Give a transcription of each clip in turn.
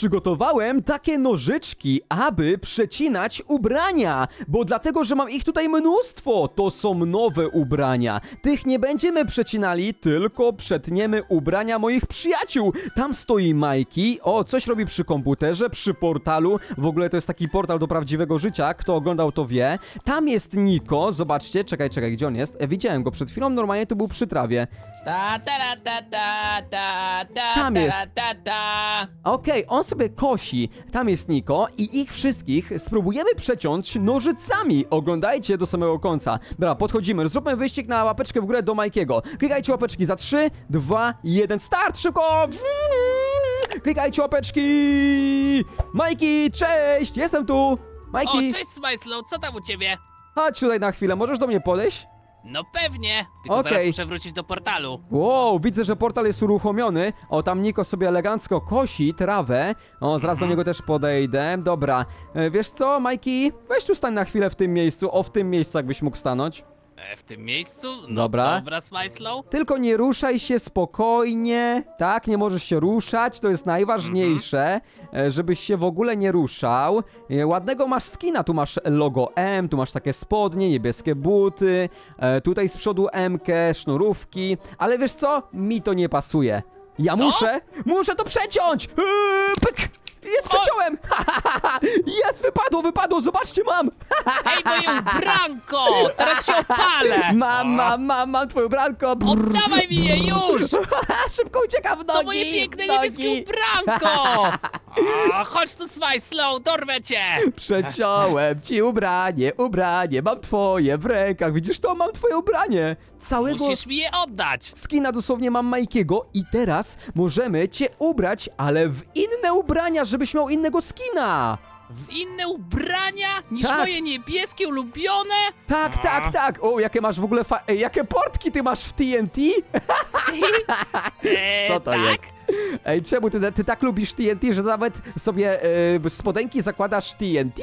przygotowałem takie nożyczki, aby przecinać ubrania, bo dlatego, że mam ich tutaj mnóstwo. To są nowe ubrania. Tych nie będziemy przecinali, tylko przetniemy ubrania moich przyjaciół. Tam stoi Majki. O, coś robi przy komputerze, przy portalu. W ogóle to jest taki portal do prawdziwego życia. Kto oglądał, to wie. Tam jest Niko. Zobaczcie, czekaj, czekaj, gdzie on jest? E, widziałem go przed chwilą, normalnie tu był przy trawie. Ta ta ta ta ta ta Tam ta, jest. ta ta. Okej, on sobie kosi. Tam jest Niko i ich wszystkich spróbujemy przeciąć nożycami. Oglądajcie do samego końca. Dobra, podchodzimy. Zróbmy wyścig na łapeczkę w górę do Majkiego. Klikajcie łapeczki za 3, 2, 1, start! Szybko! Klikajcie łapeczki! Majki, cześć! Jestem tu! O, Majki, cześć Smajslow, co tam u ciebie? chodź tutaj na chwilę. Możesz do mnie podejść? No pewnie, tylko Okej. zaraz muszę wrócić do portalu. Wow, widzę, że portal jest uruchomiony. O, tam Niko sobie elegancko kosi trawę. O, zaraz do niego też podejdę. Dobra. E, wiesz co, Majki? Weź tu stań na chwilę w tym miejscu. O, w tym miejscu jakbyś mógł stanąć. E, w tym miejscu? No Dobra. dobra Smajslow. Tylko nie ruszaj się spokojnie. Tak, nie możesz się ruszać. To jest najważniejsze, e, żebyś się w ogóle nie ruszał. E, Ładnego masz skina. Tu masz logo M, tu masz takie spodnie, niebieskie buty. E, Tutaj z przodu M, sznurówki. Ale wiesz co? Mi to nie pasuje. Ja muszę, muszę to przeciąć! Eee, pyk! Jest przeciąłem! Jest, wypadło, wypadło, zobaczcie, mam! Ej, moje ubranko! Teraz się opalę! Mam, mam, mam, mam twoje ubranko! Oddawaj mi je już! Szybko ucieka w nogi! To moje piękne w nogi. niebieskie ubranko! Chodź tu Smajslow, dorwę cię! Przeciąłem ci ubranie, ubranie, mam twoje w rękach, widzisz to? Mam twoje ubranie! Całego Musisz mi je oddać! skina dosłownie mam Majkiego i teraz możemy cię ubrać, ale w inne ubrania, żebyś miał innego skina! W inne ubrania niż Tak. moje niebieskie ulubione? Tak, tak, tak! O, jakie masz w ogóle fa- Ej, jakie portki ty masz w TNT? E, Co to tak? jest? Ej, czemu ty, ty tak lubisz TNT, że nawet sobie yy, spodenki zakładasz TNT?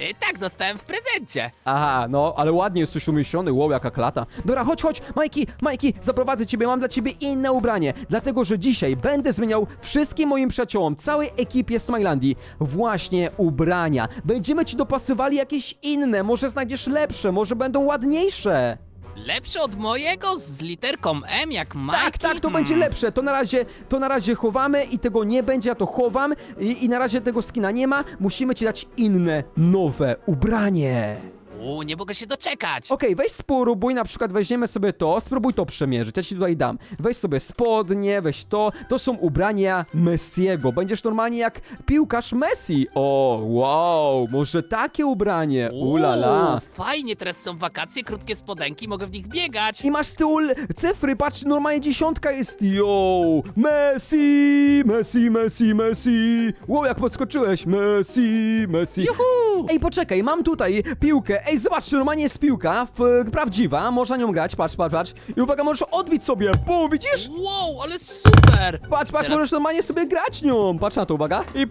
E, tak, dostałem w prezencie. Aha, no, ale ładnie jesteś umieściony, wow, jaka klata. Dobra, chodź, chodź, Majki, Majki, zaprowadzę ciebie, mam dla ciebie inne ubranie, dlatego, że dzisiaj będę zmieniał wszystkim moim przyjaciołom, całej ekipie Smilandii właśnie ubrania. Będziemy ci dopasywali jakieś inne, może znajdziesz lepsze, może będą ładniejsze. Lepsze od mojego z literką M jak Majki? Tak, tak, to Hmm. będzie lepsze. To na razie, to na razie chowamy i tego nie będzie, ja to chowam i, i na razie tego skina nie ma. Musimy ci dać inne, nowe ubranie. U, nie mogę się doczekać. Okej, weź spróbuj, na przykład weźmiemy sobie to, spróbuj to przemierzyć, ja ci tutaj dam. Weź sobie spodnie, weź to, to są ubrania Messiego, będziesz normalnie jak piłkarz Messi. O, wow, może takie ubranie, ulala. U, fajnie, teraz są wakacje, krótkie spodenki, mogę w nich biegać. I masz z tyłu l- cyfry, patrz, normalnie dziesiątka jest, yo, Messi, Messi, Messi, Messi. Wow, jak podskoczyłeś, Messi, Messi. Juhu! Ej, poczekaj, mam tutaj piłkę. Ej, zobaczcie, normalnie jest piłka, w, prawdziwa, można nią grać, patrz, patrz, patrz. I uwaga, możesz odbić sobie, pum, widzisz? Wow, ale super! Patrz, patrz, Teraz- możesz normalnie sobie grać nią. Patrz na to, uwaga. I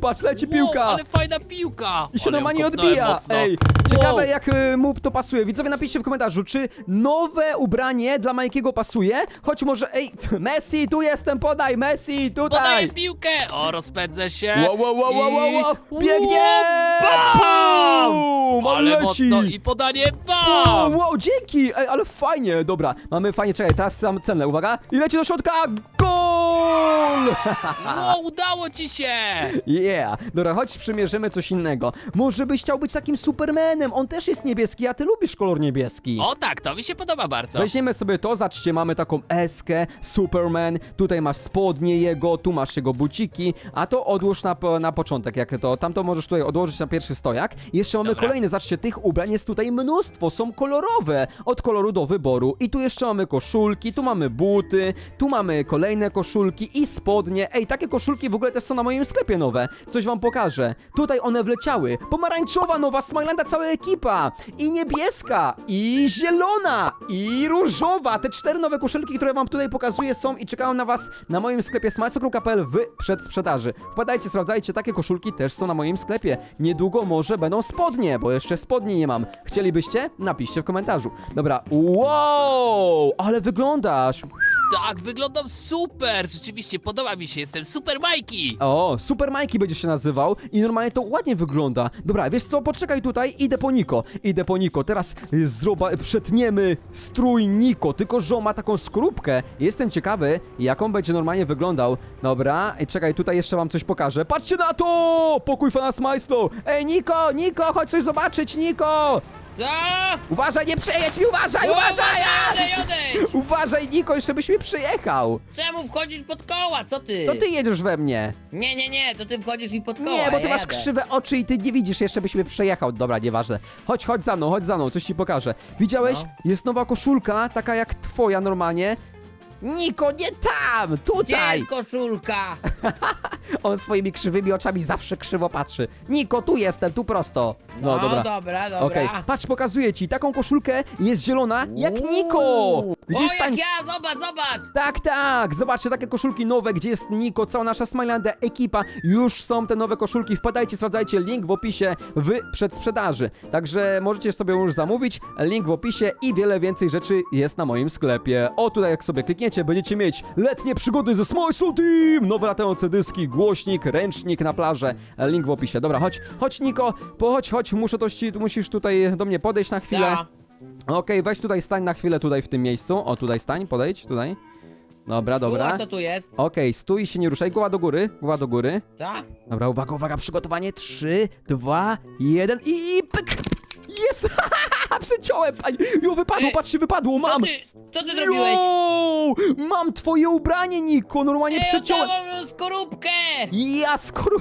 patrz, leci piłka. Wow, ale fajna piłka! I się Ale ją normalnie kopnąłem odbija. Mocno. Ej, ciekawe Wow. jak y, mu to pasuje. Widzowie, napiszcie w komentarzu, czy nowe ubranie dla Majkiego pasuje? Choć może, ej, Messi, tu jestem, podaj, Messi, tutaj. Podaję piłkę! O, rozpędzę się! Wow, wow, wow, wow, wow, wow. I- Biegnie! Bam! Bum, Ale leci. mocno i podanie Wow, BAM! wow, dzięki! Ej, ale fajnie, dobra, mamy fajnie, czekaj, teraz tam cenę, uwaga, i leci do środka, gol! Wow, udało ci się! Yeah, dobra, chodź przymierzymy coś innego. Może byś chciał być takim Supermanem, on też jest niebieski, a ty lubisz kolor niebieski. O tak, to mi się podoba bardzo. Weźmiemy sobie to, zobaczcie, mamy taką eskę, Superman, tutaj masz spodnie jego, tu masz jego buciki, a to odłóż na, po- na początek, jak to, tamto możesz tutaj odłożyć na pierwszy stojak. Jeszcze mamy Dobra. kolejne, zobaczcie, tych ubrań jest tutaj mnóstwo, są kolorowe, od koloru do wyboru. I tu jeszcze mamy koszulki, tu mamy buty, tu mamy kolejne koszulki i spodnie. Ej, takie koszulki w ogóle też są na moim sklepie nowe, coś wam pokażę. Tutaj one wleciały, pomarańczowa nowa Smilanda, cała ekipa, i niebieska, i zielona, i różowa. Te cztery nowe koszulki, które wam tutaj pokazuję są i czekają na was na moim sklepie smilesokru.pl w przedsprzedaży. Wpadajcie, sprawdzajcie, takie koszulki też są na moim sklepie. Niedługo może będą spodnie, bo jeszcze spodni nie mam. Chcielibyście? Napiszcie w komentarzu. Dobra, wow, ale wyglądasz. Tak, wyglądam super! Rzeczywiście, podoba mi się, jestem super Majki! O, Super Mikey będzie się nazywał i normalnie to ładnie wygląda. Dobra, wiesz co, poczekaj tutaj, idę po Niko, idę po Niko. Teraz zroba, przetniemy strój Niko, tylko że on ma taką skorupkę. Jestem ciekawy, jak on będzie normalnie wyglądał. Dobra, i czekaj, tutaj jeszcze wam coś pokażę. Patrzcie na to! Pokój fana Smajslu! Ej, Niko, Niko, chodź coś zobaczyć, Niko! Co? Uważaj, nie przejedź mi, uważaj, uważaj! odejdź! Uważaj, Niko, jeszcze byś mi przyjechał. Czemu wchodzisz pod koła? Co ty? To ty jedziesz we mnie. Nie, nie, nie, to ty wchodzisz mi pod koła. Nie, bo ty ja masz jadę. krzywe oczy i ty nie widzisz, jeszcze byś mnie przejechał. Dobra, nieważne. Chodź, chodź za mną, chodź za mną, coś ci pokażę. Widziałeś? No. Jest nowa koszulka, taka jak twoja normalnie. Niko, nie tam! Gdzie Tutaj! jest koszulka? On swoimi krzywymi oczami zawsze krzywo patrzy. Niko, tu jestem, tu prosto. No, No, dobra. dobra, dobra. Okej, patrz, pokazuję ci. Taką koszulkę jest zielona jak Uuu. Niko! Widzisz, o, stań... jak ja, zobacz, zobacz! Tak, tak! Zobaczcie, takie koszulki nowe, gdzie jest Niko, cała nasza Smilandia ekipa. Już są te nowe koszulki. Wpadajcie, sprawdzajcie link w opisie w przedsprzedaży. Także możecie sobie już zamówić. Link w opisie i wiele więcej rzeczy jest na moim sklepie. O, tutaj jak sobie klikniecie, będziecie mieć letnie przygody ze Smile Soul Team! Nowe latające dyski, głośnik, ręcznik na plażę. Link w opisie. Dobra, chodź, chodź Niko, pochodź, chodź, muszę to ci, musisz tutaj do mnie podejść na chwilę. Ta. Okej, weź tutaj stań na chwilę tutaj w tym miejscu. O, tutaj stań, podejdź, tutaj. Dobra, dobra. a co tu jest? Okej, stój i się nie ruszaj. Głowa do góry, głowa do góry. Co? Dobra, uwaga, uwaga, przygotowanie. 3, 2, 1 i pyk! Jest! Przeciąłem! Aj, Jo, wypadło, Ej, patrzcie, wypadło, Co mam! ty, co ty zrobiłeś? Jo! Mam twoje ubranie, Niko, normalnie Ej, przeciąłem. oddawam moją skorupkę! Ja skoro...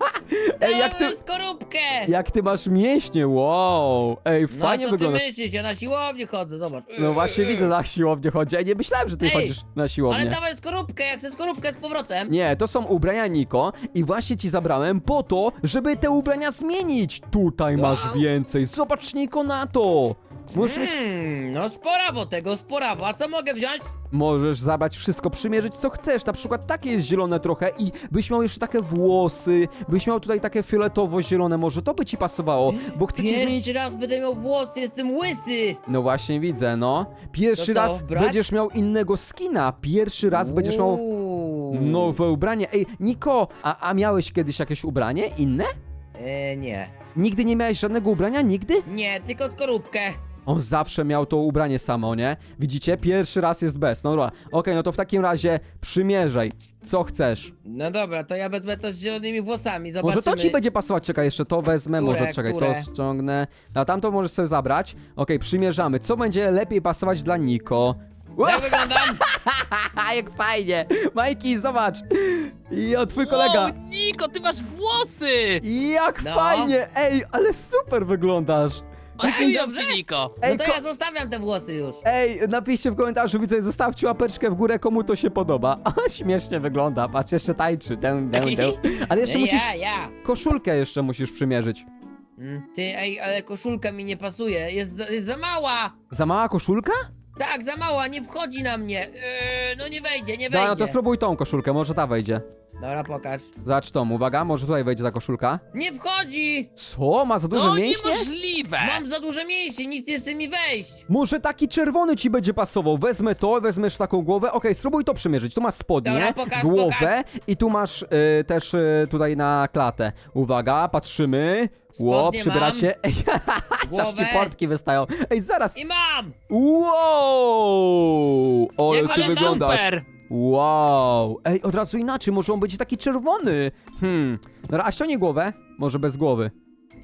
Ej, jak ty... Skorupkę! Jak ty masz mięśnie, wow! Ej, No fajnie co ty wyglądasz. myślisz? Ja na siłownię chodzę, zobacz. No właśnie widzę na siłownię chodzi, a nie myślałem, że ty Ej, chodzisz na siłownię. Ale dawaj skorupkę, jak chcę skorupkę z powrotem. Nie, to są ubrania Niko i właśnie ci zabrałem po to, żeby te ubrania zmienić. Tutaj masz więcej. Zobacz Niko na to. Możesz, mieć, Hmm, no sporawo tego, sporawo. A co mogę wziąć? możesz zabrać wszystko, przymierzyć co chcesz. Na przykład takie jest zielone trochę i byś miał jeszcze takie włosy, byś miał tutaj takie fioletowo-zielone, może to by ci pasowało, bo chcę ci zmienić... Pierwszy raz będę miał włosy, jestem łysy. No właśnie widzę, no. Pierwszy To co, raz brać? będziesz miał innego skina. Pierwszy raz będziesz miał Uuu. nowe ubranie. Ej, Niko, a, a miałeś kiedyś jakieś ubranie inne? E, nie. Nigdy nie miałeś żadnego ubrania? Nigdy? Nie, tylko skorupkę. On zawsze miał to ubranie samo, nie? Widzicie? Pierwszy raz jest bez. No dobra. Okej, no to w takim razie przymierzaj. Co chcesz? No dobra, to ja wezmę to z zielonymi włosami, zobaczymy. Może to ci będzie pasować. Czekaj, jeszcze to wezmę. Które, może czekaj, które? to ściągnę. A tamto możesz sobie zabrać. Okej, przymierzamy. Co będzie lepiej pasować dla Niko? Jak wyglądam? Haha, jak fajnie! Majki, zobacz! I o, twój kolega! Wow, Niko, ty masz włosy! Jak No. fajnie! Ej, ale super wyglądasz! Pasują dobrze? ci, Niko. Ej, No to ko- ja zostawiam te włosy już. Ej, napiszcie w komentarzu, widzę, zostawcie łapeczkę w górę, komu to się podoba. A, śmiesznie wygląda, patrz, jeszcze tańczy, tę. Ale jeszcze Nie, musisz, Ja, ja. koszulkę jeszcze musisz przymierzyć. Mm, Ty, ej, ale koszulka mi nie pasuje, jest za, jest za mała. Za mała koszulka? Tak, za mała, nie wchodzi na mnie. Eee, no nie wejdzie, nie Dobra, wejdzie. no to spróbuj tą koszulkę, może ta wejdzie. Dobra, pokaż. Zobacz tą, uwaga, może tutaj wejdzie ta koszulka. Nie wchodzi! Co? Ma za duże To mięśnie? niemożliwe! Mam za duże mięśnie, nic nie chce mi wejść. Może taki czerwony ci będzie pasował. Wezmę to, wezmesz taką głowę. Okej, spróbuj to przymierzyć. Tu masz spodnie, Dobra, pokaż, głowę i tu masz y, też y, tutaj na klatę. Uwaga, patrzymy. Ło, Spodnie przybiera mam. się. Ej, aż ci Głowę. portki wystają. Ej, zaraz. I mam! Wow! Ale Jak ty ale wyglądasz. super! Wow! Ej, od razu inaczej, może on będzie taki czerwony. Hmm. Dobra, a ściągnij głowę. Może bez głowy.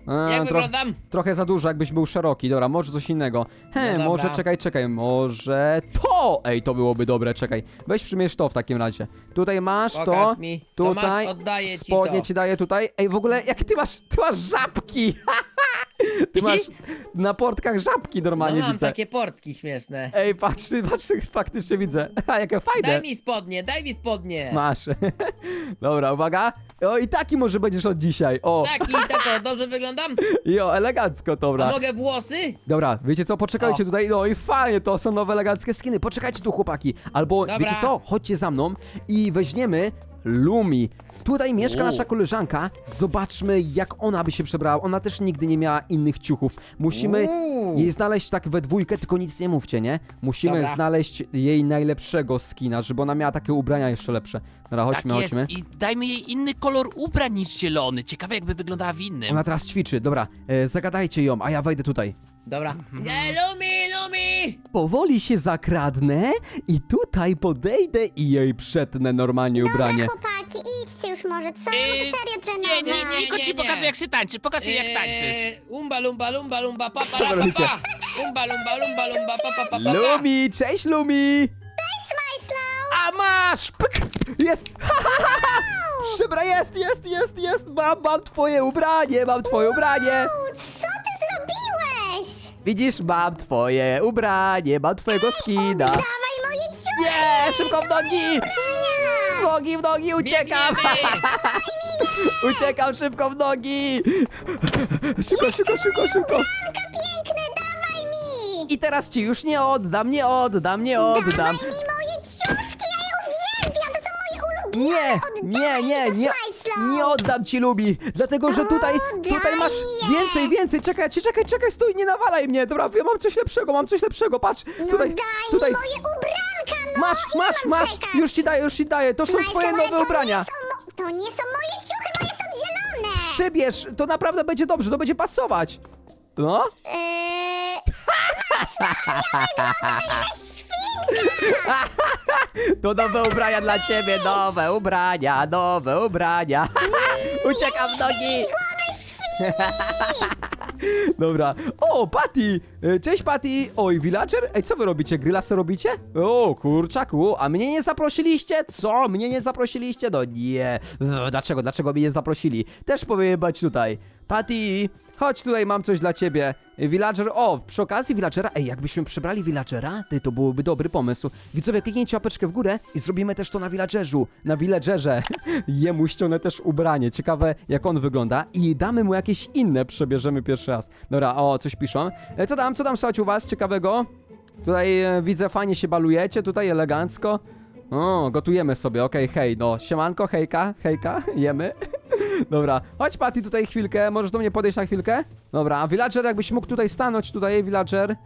A, Jak tro- wyglądam? Trochę za dużo, jakbyś był szeroki. Dobra, może coś innego. He, No dobra. może czekaj, czekaj, może to! Ej, to byłoby dobre, czekaj. Weź przymierz to w takim razie. Tutaj masz to. Pokaż mi. To Tutaj. masz, oddaję ci spodnie to. ci daję tutaj. Ej, w ogóle, jak ty masz, ty masz żabki! ty masz na portkach żabki No normalnie mam widzę. takie portki śmieszne. Ej, patrz, patrz, faktycznie widzę. A, jakie fajne. Daj mi spodnie, daj mi spodnie. Masz. Dobra, uwaga. O, i taki może będziesz od dzisiaj. O, Taki, tako, dobrze wyglądam? jo, elegancko, A dobra. mogę włosy? Dobra, wiecie co, poczekajcie O. tutaj, no i fajnie, to są nowe eleganckie skiny, poczekajcie tu chłopaki, albo Dobra. wiecie co, chodźcie za mną i weźmiemy Lumi. Tutaj mieszka nasza koleżanka. Zobaczmy, jak ona by się przebrała. Ona też nigdy nie miała innych ciuchów. Musimy Uuu. jej znaleźć tak we dwójkę, tylko nic nie mówcie, nie? Musimy Dobra. znaleźć jej najlepszego skina, żeby ona miała takie ubrania jeszcze lepsze. Dobra, chodźmy, tak jest. chodźmy. I dajmy jej inny kolor ubrań niż zielony. Ciekawe jakby wyglądała w innym. Ona teraz ćwiczy. Dobra, e, zagadajcie ją, a ja wejdę tutaj. Dobra. Mhm. E, Lumi, Powoli się zakradnę i tutaj podejdę i jej przetnę normalnie ubranie. Chłopaki, idźcie już może, co? Ja Yy, muszę serio trenować. Nie, nie, nie, tylko ci nie, nie. pokażę jak się tańczy. Pokaż jej jak tańczysz. Eee, umba, lumba, lumba, lumba, pa, pa, Co wy pa, robicie? pa. Umba, lumba, lumba, lumba, pa, pa, pa, pa, pa. Lumi, cześć Lumi! Smajslow! A masz! Pyk! Jest! Szybra, jest, jest, jest, jest! Mam, mam twoje ubranie, mam twoje ubranie! Widzisz, mam twoje ubranie, mam twojego skina. Dawaj moje ciuchy! Nie, szybko w nogi! W nogi, w nogi, uciekam! Uciekam szybko w nogi! Szybko, szybko, szybko, szybko! Piękne, dawaj mi! I teraz ci już nie oddam, nie oddam, nie oddam. Dawaj mi moje ciuszki, ja je uwielbiam, to są moje ulubione! Nie, Oddawaj nie, nie, nie, nie oddam ci Lubi, dlatego że tutaj, Oddaj tutaj masz je. więcej, więcej, czekaj, czekaj, czekaj, czekaj, stój, nie nawalaj mnie, dobra, ja mam coś lepszego, mam coś lepszego, patrz, No tutaj, daj tutaj, mi moje ubranka, no! masz, ile masz, mam masz, czekać? już ci daję, już ci daję, to są twoje ale nowe to ubrania. Nie są, mo- to nie są moje ciuchy, moje są zielone! Przybierz, to naprawdę będzie dobrze, to będzie pasować. No? Eee, To nowe ubrania dla ciebie, nowe ubrania, nowe ubrania. Uciekam w nogi. Dobra. O, Patty! E, Cześć, Patty! Oj, villager? Ej, co wy robicie? Gryla se robicie? O, kurczaku, a mnie nie zaprosiliście? Co? Mnie nie zaprosiliście? No nie. Ugh, Dlaczego? Dlaczego mnie nie zaprosili? Też powinien być tutaj. Patty, chodź tutaj, mam coś dla ciebie. Villager, o, przy okazji villagera, ej, jakbyśmy przebrali villagera, ty, to byłby dobry pomysł. Widzowie, kliknijcie łapeczkę w górę i zrobimy też to na villagerzu, na villagerze. Jemu ściągnę też ubranie, ciekawe jak on wygląda i damy mu jakieś inne, przebierzemy pierwszy raz. Dobra, o, coś piszą. E, co tam, co tam słuchać u was ciekawego? Tutaj e, widzę, fajnie się balujecie, tutaj elegancko. O, gotujemy sobie, okej, hej, no, siemanko, hejka, hejka, jemy. Dobra, chodź Patty tutaj chwilkę, możesz do mnie podejść na chwilkę? Dobra, a villager jakbyś mógł tutaj stanąć, tutaj villager.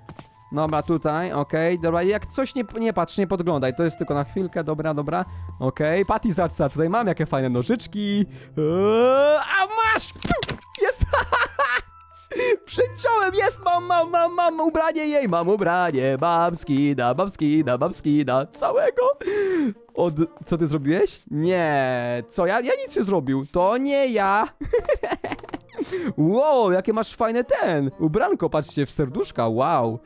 Dobra, tutaj, okej, dobra, jak coś nie, nie patrz, nie podglądaj, to jest tylko na chwilkę, dobra, dobra, okej, Patty zarca, tutaj mam jakie fajne nożyczki, eee, a masz, jest, Przeciąłem, jest, mam, mam, mam, mam ubranie jej, mam ubranie, mam skina, mam skina, mam skina, całego. Od, co ty zrobiłeś? Nie, co, ja, ja nic nie zrobił, to nie ja. wow, jakie masz fajne ten, ubranko, patrzcie, w serduszka, wow.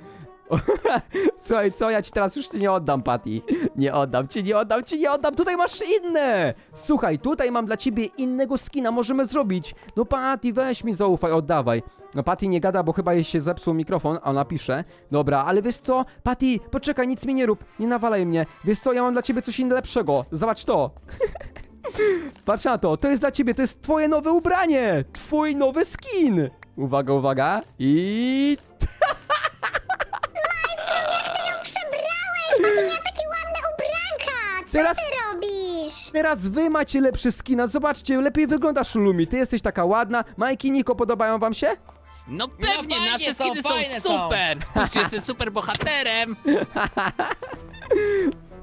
Słuchaj, co, ja ci teraz już nie oddam, Patty. Nie oddam ci, nie oddam ci, nie oddam, tutaj masz inne. Słuchaj, tutaj mam dla ciebie innego skina, możemy zrobić. No Patty, weź mi zaufaj, oddawaj. No Patty nie gada, bo chyba jej się zepsuł mikrofon, a ona pisze. Dobra, ale wiesz co, Patty, poczekaj, nic mi nie rób, nie nawalaj mnie. Wiesz co, ja mam dla ciebie coś innego lepszego. Zobacz to. Patrz na to, to jest dla ciebie, to jest twoje nowe ubranie, twój nowy skin. Uwaga, uwaga. I ubranka! Co Teraz- ty robisz? Teraz wy macie lepszy skina, zobaczcie, lepiej wyglądasz Lumi, ty jesteś taka ładna. Majki, Niko, podobają wam się? No pewnie, fajnie nasze są, skiny są, fajne są. super. Spójrzcie, jestem super bohaterem.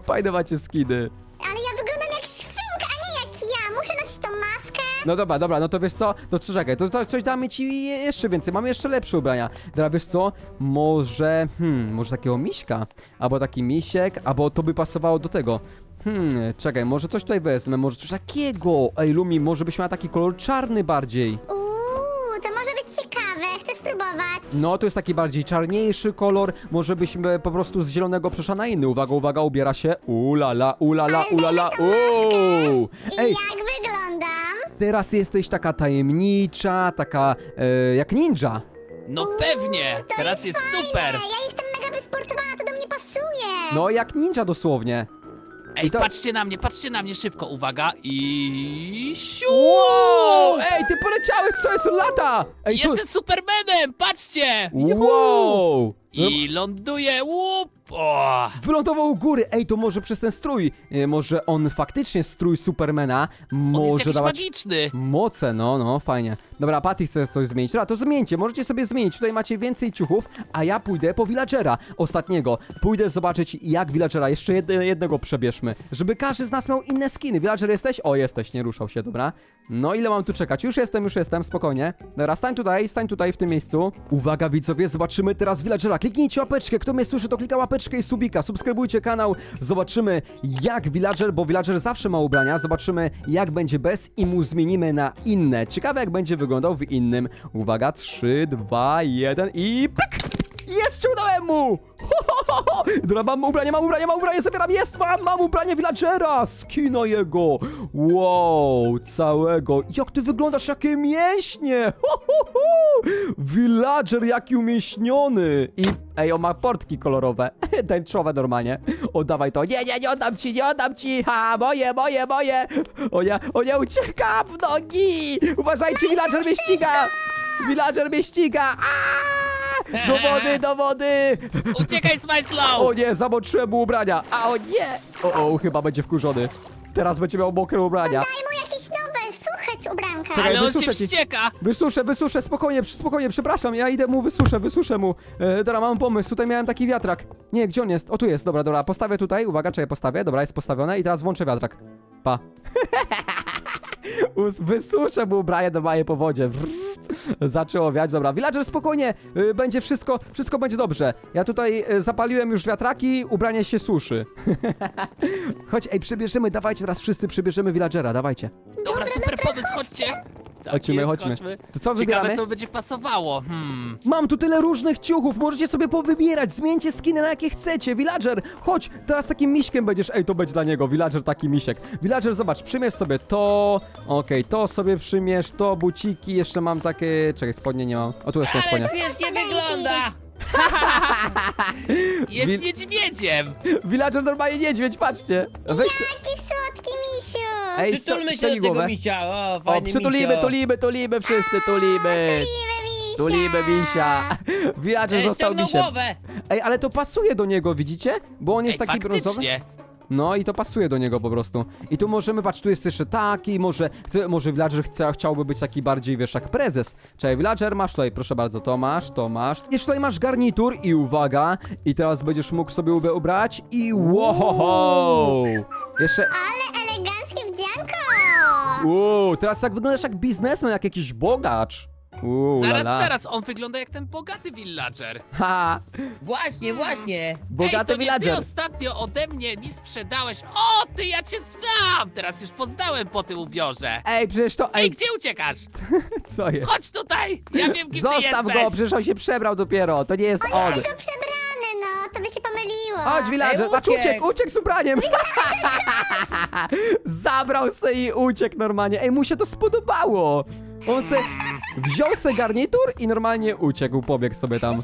Fajne macie skiny. Ale ja wyglądam jak świnka, a nie jak ja! Muszę nosić tą maskę! No dobra, dobra, no to wiesz co, to czekaj, to, to coś damy ci jeszcze więcej, mamy jeszcze lepsze ubrania. Dobra, wiesz co, może, hmm, może takiego miśka, albo taki misiek, albo to by pasowało do tego. Hmm, czekaj, może coś tutaj wezmę, może coś takiego. Ej, Lumi, może byś miała taki kolor czarny bardziej. Uuu, to może być ciekawe, chcę spróbować. No, to jest taki bardziej czarniejszy kolor. Może byśmy po prostu z zielonego przeszła na inny. Uwaga, uwaga, ubiera się. Ulala, ulala, Ale ulala. dajmy Uuu. I Ej, jak wyglądam? teraz jesteś taka tajemnicza, taka e, jak ninja. No pewnie, To teraz jest fajne. super. Ja jestem mega wysportowana, to do mnie pasuje! No, jak ninja dosłownie. Ej, to- patrzcie na mnie, patrzcie na mnie szybko, uwaga i siu! Wow! Ej, ty poleciałeś, co jest lata? Ej, tu... Jestem Supermanem, patrzcie! Wow! I ląduję, łup! O, Wylądował u góry. Ej, to może przez ten strój. E, może on faktycznie strój Supermana on jest może jakiś dawać magiczny. moce, no, no, fajnie. Dobra, Patty chce coś zmienić. Dobra, to zmieńcie, możecie sobie zmienić. Tutaj macie więcej ciuchów, a ja pójdę po villagera ostatniego. Pójdę zobaczyć, jak villagera. Jeszcze jedne, jednego przebierzmy, żeby każdy z nas miał inne skiny. Villager jesteś? O, jesteś, nie ruszał się, dobra. No, ile mam tu czekać? Już jestem, już jestem, spokojnie. Dobra, stań tutaj, stań tutaj w tym miejscu. Uwaga, widzowie, zobaczymy teraz villagera. Kliknijcie łapeczkę, kto mnie słyszy, to klika łapeczkę i subika. Subskrybujcie kanał, zobaczymy jak villager, bo villager zawsze ma ubrania. Zobaczymy, jak będzie bez i mu zmienimy na inne. Ciekawe, jak będzie wyglądał w innym. Uwaga, 3, 2, 1 i pyk! Jest, ściągnąłem mu! Ho, ho, ho, ho. Dobra, mam ubranie, mam ubranie, mam ubranie, zabieram, jest, mam, mam ubranie villagera! Skina jego! Wow, całego. Jak ty wyglądasz, jakie mięśnie! Ho, ho, ho. Villager jaki umieśniony! I, ej, on ma portki kolorowe, tęczowe normalnie. Oddawaj to. Nie, nie, nie oddam ci, nie oddam ci! Ha, moje, moje, moje! O nie, o nie, uciekam w nogi! Uważajcie, villager mnie ściga! Villager mnie ściga! Aaaa! Do wody, do wody! Uciekaj, Smile O nie, zamoczyłem mu ubrania! A o nie! O, o, chyba będzie wkurzony. Teraz będzie miał mokre ubrania. Daj mu jakieś nowe, słuchać ubranka. Czekaj, Ale on się wysuszę ci. wścieka! Wysuszę, wysuszę, spokojnie, przy- spokojnie, przepraszam, ja idę mu, wysuszę, wysuszę mu. E, dobra, mam pomysł, tutaj miałem taki wiatrak. Nie, gdzie on jest? O, tu jest, dobra, dobra, postawię tutaj, uwaga, czekaj, postawię, dobra, jest postawione i teraz włączę wiatrak. Pa. Us- Wysuszę mu ubranie do mojej po wodzie. Wrr. Zaczęło wiać, dobra. Villager, spokojnie, y, będzie wszystko, wszystko będzie dobrze. Ja tutaj y, zapaliłem już wiatraki, ubranie się suszy. Chodź, ej, przybierzemy, dawajcie teraz wszyscy, przybierzemy villagera, dawajcie. Dobra, super pomysł, chodźcie! Tak Chodźmy, jest, chodźmy. chodźmy. To co Ciekawe, wybieramy? co będzie pasowało. Hmm. Mam tu tyle różnych ciuchów, możecie sobie powybierać, zmieńcie skiny na jakie chcecie. Villager, chodź, teraz takim miśkiem będziesz, ej, to będzie dla niego, Villager taki misiek. Villager, zobacz, przymierz sobie to, okej, to sobie przymierz, to, buciki, jeszcze mam takie, czekaj, spodnie nie mam, o tu jeszcze są Ale spodnie. śmiesznie wygląda! Jest Wi- niedźwiedziem! Villager normalnie niedźwiedź, patrzcie. Weź, Jaki słodki. Ej, Przytulmy się do tego misia, o, O, fajny przytulimy, misio. tulimy, tulimy, wszyscy tulimy. Tulimy misia. Tulimy misia. Villager Ej, został ściągnął misiem. głowę! Ej, ale to pasuje do niego, widzicie? Bo on jest Ej, taki brązowy. faktycznie. No i to pasuje do niego po prostu. I tu możemy, patrz, tu jest jeszcze taki, może, chce, może villager chce, chciałby być taki bardziej, wiesz, jak prezes. Czekaj, villager, masz tutaj, proszę bardzo, to masz, to masz. Jeszcze tutaj masz garnitur i uwaga, i teraz będziesz mógł sobie ubrać i wow! Jeszcze, Ale wdzianko. uuu, teraz jak wyglądasz jak biznesmen, jak jakiś bogacz. Uuu, Zaraz, lala. zaraz, on wygląda jak ten bogaty villager. Ha, Właśnie, właśnie! Ej, bogaty to nie villager. ty ostatnio ode mnie mi sprzedałeś. O, ty, ja cię znam! Teraz już poznałem po tym ubiorze. Ej, przecież to, Ej, ej, gdzie uciekasz? co jest? Chodź tutaj! Ja wiem, kim Zostaw ty go, jesteś! przecież on się przebrał dopiero, to nie jest on. Tylko przebrany, no, to by się pomyliło. Chodź, villager, Ej, patrz, uciekł. uciekł, uciekł z ubraniem. Zabrał se i uciekł normalnie. Ej, mu się to spodobało. On se wziął se garnitur i normalnie uciekł, pobiegł sobie tam.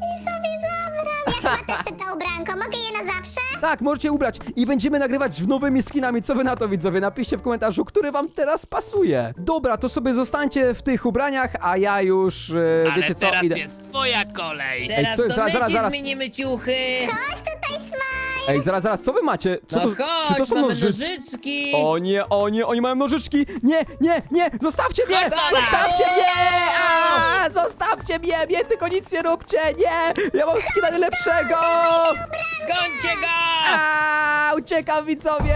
Ja chyba też chcę to ubranko. Mogę je na zawsze? Tak, możecie ubrać i będziemy nagrywać w nowymi skinami. Co wy na to, widzowie? Napiszcie w komentarzu, który wam teraz pasuje. Dobra, to sobie zostańcie w tych ubraniach, a ja już, e, Ale wiecie co, teraz idę... jest twoja kolej! Teraz co to Zaraz, my zaraz, ci zaraz. zmienimy ciuchy! Tutaj, Smile. Ej, zaraz, zaraz, co wy macie? Co No to, chodź, czy to są mamy nożyczki? nożyczki! O nie, o nie, oni mają nożyczki! Nie, nie, nie! Zostawcie mnie! Zostawcie mnie! A, zostawcie mnie! Mnie tylko nic nie róbcie! Nie! Ja mam skina najlepszego! Gońcie go! A, uciekam widzowie!